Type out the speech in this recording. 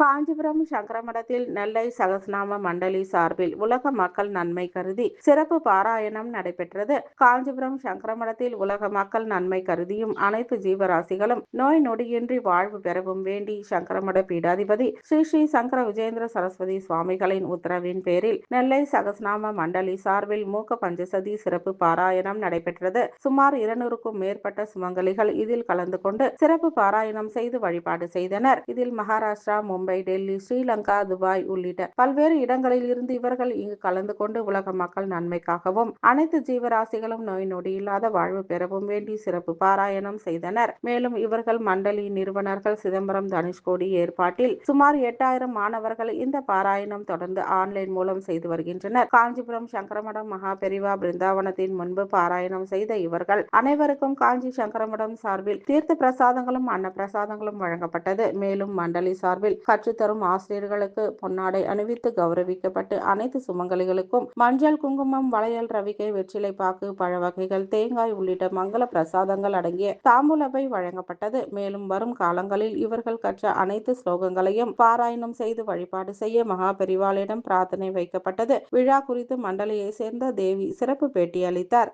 காஞ்சிபுரம் சங்கரமடத்தில் நெல்லை சகஸ்நாம மண்டலி சார்பில் உலக மக்கள் நன்மை கருதி சிறப்பு பாராயணம் நடைபெற்றது. காஞ்சிபுரம் சங்கரமடத்தில் உலக மக்கள் நன்மை கருதியும் அனைத்து ஜீவராசிகளும் நோய் நொடியின்றி வாழ்வு பெறவும் வேண்டி சங்கரமட பீடாதிபதி ஸ்ரீ ஸ்ரீ சங்கர விஜேந்திர சரஸ்வதி சுவாமிகளின் உத்தரவின் பேரில் நெல்லை சகஸ்நாம மண்டலி சார்பில் மூக்க பஞ்சசதி சிறப்பு பாராயணம் நடைபெற்றது. சுமார் இருநூறுக்கும் மேற்பட்ட சுமங்கலிகள் இதில் கலந்து கொண்டு சிறப்பு பாராயணம் செய்து வழிபாடு செய்தனர். இதில் மகாராஷ்டிரா மும்பை மும்பை டெல்லி ஸ்ரீலங்கா துபாய் உள்ளிட்ட பல்வேறு இடங்களில் இருந்து இவர்கள் இங்கு கலந்து கொண்டு உலக மக்கள் நன்மைக்காகவும் அனைத்து ஜீவராசிகளும் நோய் நொடி இல்லாத வாழ்வு பெறவும் வேண்டி சிறப்பு பாராயணம் செய்தனர். மேலும் இவர்கள் மண்டலி நிறுவனர்கள் சிதம்பரம் தனுஷ்கோடி ஏற்பாட்டில் சுமார் எட்டாயிரம் மாணவர்கள் இந்த பாராயணம் தொடர்ந்து ஆன்லைன் மூலம் செய்து வருகின்றனர். காஞ்சிபுரம் சங்கரமடம் மகாபெரிவா பிருந்தாவனத்தின் முன்பு பாராயணம் செய்த இவர்கள் அனைவருக்கும் காஞ்சி சங்கரமடம் சார்பில் தீர்த்த பிரசாதங்களும் அன்ன பிரசாதங்களும் வழங்கப்பட்டது. மேலும் மண்டலி சார்பில் கற்றுத்தரும் ஆசிரியர்களுக்கு பொன்னாடை அணிவித்து கௌரவிக்கப்பட்டு அனைத்து சுமங்கலிகளுக்கும் மஞ்சள் குங்குமம் வளையல் ரவிக்கை வெற்றிலை பாக்கு பழ வகைகள் தேங்காய் உள்ளிட்ட மங்கள பிரசாதங்கள் அடங்கிய தாம்பூலபை வழங்கப்பட்டது. மேலும் வரும் காலங்களில் இவர்கள் கற்ற அனைத்து ஸ்லோகங்களையும் பாராயணம் செய்து வழிபாடு செய்ய மகா பெரிவாளிடம் பிரார்த்தனை வைக்கப்பட்டது. விழா குறித்து மண்டலையை சேர்ந்த தேவி சிறப்பு பேட்டி அளித்தார்.